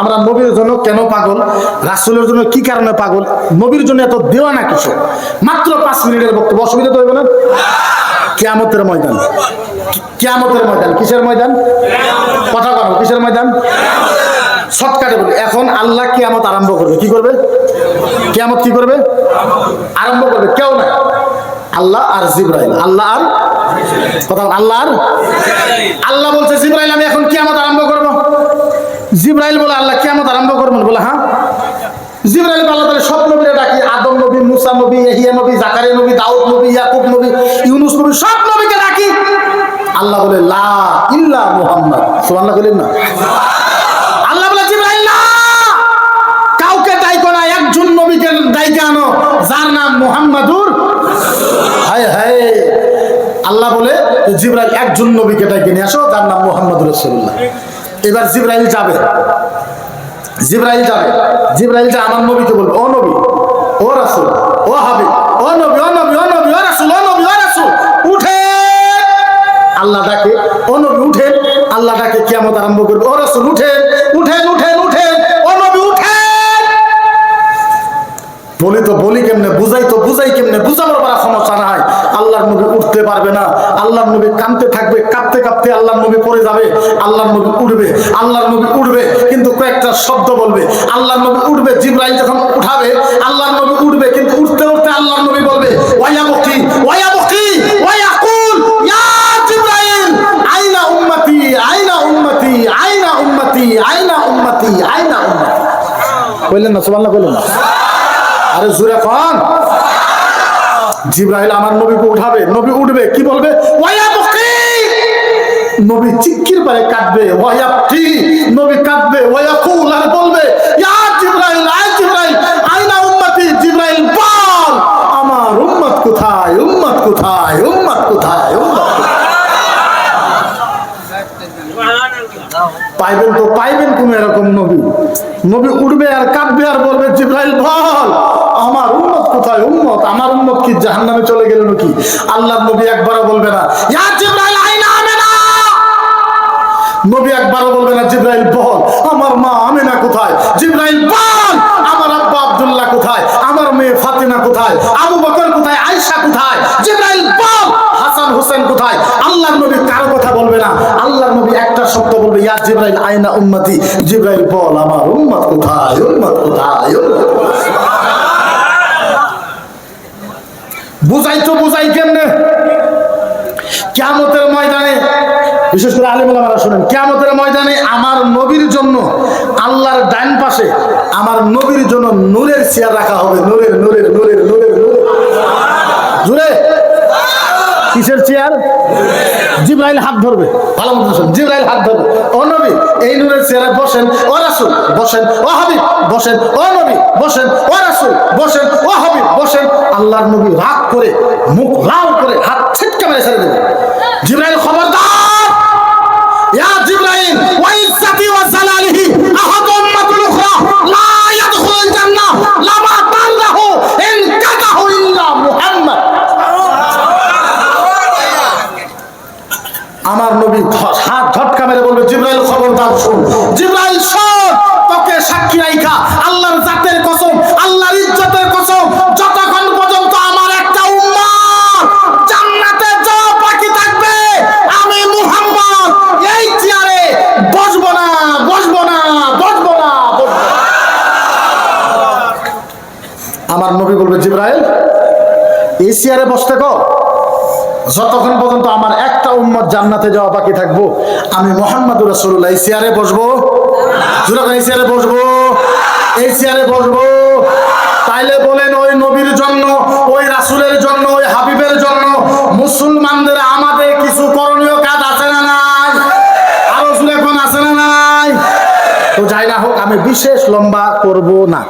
আমরা নবীর জন্য কেন পাগল? রাসুলের জন্য কি কারণে পাগল? নবীর জন্য এত দেওয়া না কিছু মাত্র পাঁচ মিনিটের বক্তব্য অসুবিধা তো হবে না? কেয়ামতের ময়দান। কেয়ামতের ময়দান। কিসের ময়দান? কথা বলো কিসের ময়দান? শর্টকাটে বলি। এখন আল্লাহ কেয়ামত আরম্ভ করবে। কি করবে? কেয়ামত কি করবে? আরম্ভ করবে। কেউ না। আল্লাহ আর জিব্রাইল। আল্লাহ আর? কথা আল্লাহ আর? আল্লাহ বলছে, জিব্রাইল, আমি এখন কেয়ামত আরম্ভ করব। জিব্রাইল বলে আল্লাহ কেয়ামত আরম্ভ করবেন, বলে হ্যাঁ? জিব্রাইল আল্লাহ তাহলে সব নবীরা ডাকি আদম নবী, মুসা নবী এহিয়া নবী, জাকারিয়া নবী, দাউদ নবী, ইয়াকুব নবী, ইউনুস নবী, সব নবীকে ডাকি। আল্লাহ বলে, লা ইল্লা মুহাম্মদ। সুবহানাল্লাহ বলেন না? আল্লাহ বলে, জিব্রাইল না কাউকে দায়িত্ব না, একজন নবীকে দায়িত্ব আনো, যার নাম মুহাম্মাদুর হায় হায়। আল্লাহ বলে, জিব্রাইল একজন নবীকে ডাইকে নিয়ে আসো, যার নাম মুহাম্মাদুর রাসূলুল্লাহ। এবার জিব্রাইল যাবে। জিব্রাইল যাবে। জিব্রাইল যা আমার নবীকে বলবে, ও নবী, ও রাসুল, ও হাবিব, ও নবী ও নবী ও নবী, ও রাসুল, ও নবী, ও রাসুল, উঠে! আল্লাহ ডাকে, ও নবী, উঠেন। আল্লাহ ডাকে, কিয়ামত আরম্ভ করবে। ও রাসুল, উঠেন উঠেন। বলি তো বলি কেমনে, বুঝাই তো বুঝাই কেমনে, বুঝানোর পারা সমস্যা না হয় আল্লাহর নবী উঠতে পারবে না। আল্লাহর নবী কাঁদতে থাকবে, কাঁদতে কাঁদতে আল্লাহর নবী পড়ে যাবে, আল্লাহর নবী উঠবে, আল্লাহর নবী উঠবে, কিন্তু কয়েকটা শব্দ বলবে। আল্লাহর নবী উঠবে, জিব্রাইল যখন উঠাবে, আল্লাহর নবী উঠবে, কিন্তু উঠতে উঠতে আল্লাহর নবী বলবে ওয়া বকি ওয়া বকি ওয়া কুল ইয়া জিব্রাইল, আইনা উম্মতি আইনা উম্মতি আইনা উম্মতি আইনা উম্মতি আইনা উম্মতি। কইলেন না, সুবহানাল্লাহ কইলেন না। আরে জুরে কন। জিব্রাইল আমার নবীকে উঠাবে, নবী উঠবে, কি বলবে? নবী চিক্কির পারে কাঁদবে ওয়াইয়াবকি নবী কাঁদবে ওয়াইয়াকুল আর বলবে, ইয়া জিব্রাইল, আয় জিব্রাইল, আইনা উম্মতি, জিব্রাইল, বল, আমার উম্মত কোথায় উম্মত কোথায় উম্মত কোথায়, উম্মত? পাইবেন তো পাইবেন কোন এরকম নবী। নবী উঠবে আর কাটবে আর বলবে, জিব্রাইল, বল আমার উম্মত কোথায় উম্মত কি জাহান্নামে চলে গেল নাকি? আল্লাহ নবী একবারও বলবে না নবী একবারও বলবে না, জিব্রাইল, বল, আমার মা আমেনা কোথায়? জিব্রাইল, বল, আমার আব্বা আব্দুল্লাহ কোথায়? আমার মেয়ে ফাতিমা কোথায়? আবু বকর কোথায়? আয়েশা কোথায়? জিব্রাইল, বল, হাসান হোসেন কোথায়? আল্লাহর নবী কারও কথা বলবে না। আল্লাহর নবী একটা শব্দ বলবে, ইয়া জিব্রাইল, আইনা উম্মতি, জিব্রাইল, বল, আমার উম্মত কোথায়? উম্মত কোথায়? উম্মত? বুঝাই তো বুঝাই কেমনে? কেমতের ময়দানে, বিশেষ করে আলিম ওলামারা শুনেন কেমতের ময়দানে আমার নবীর জন্য আল্লাহর ডান পাশে আমার নবীর জন্য নূরের চেয়ার রাখা হবে। নূরের নূরের নূরের নূরের নূরের। জুড়ে। কিসের চেয়ার? জিব্রাইল হাত ধরবে। ভালো মতো জিব্রাইল হাত ধরবে। ও নবী, এই নূরের চেয়ারে বসেন, ও রাসূল, বসেন, ও হাবিব, বসেন, ও নবী, বসেন, ও রাসূল, বসেন, ও হাবিব, বসেন। আল্লাহর নবী রাগ করে, মুখ লাল করে হাত ছিটকে মেরে ছেড়ে দেবে। হাত ঝটকা মেরে বলবে, জিব্রাইল, খবরদার, শোন। জিব্রাইল, শোন, তোকে সাক্ষী রাইখা। আল্লাহর জাতের কসম, আল্লাহর ইজ্জতের কসম, যতক্ষণ পর্যন্ত আমার একটা উম্মত জান্নাতে যাওয়া বাকি থাকবে, আমি মুহাম্মদ, এই চেয়ারে বসবো না বসবো না বসবো না বসবো না। আমার নবী বলবে, জিব্রাইল, এই চেয়ারে বসতে কো যতক্ষণ পর্যন্ত আমার একটা উম্মত জান্নাতে যাওয়া বাকি থাকব, আমি মোহাম্মদ রাসূলুল্লাহ, এই চেয়ারে বসবো। এই চেয়ারে বসবো। এই চেয়ারে বসবো। তাইলে বলেন, ওই নবীর জন্য, ওই রাসুলের জন্য, ওই হাবিবের জন্য মুসলমানদের আমাদের কিছু করণীয় কাজ আছে না নাই? আরও কোন আছে না নাই? তো যাই না হোক, আমি বিশেষ লম্বা করব না।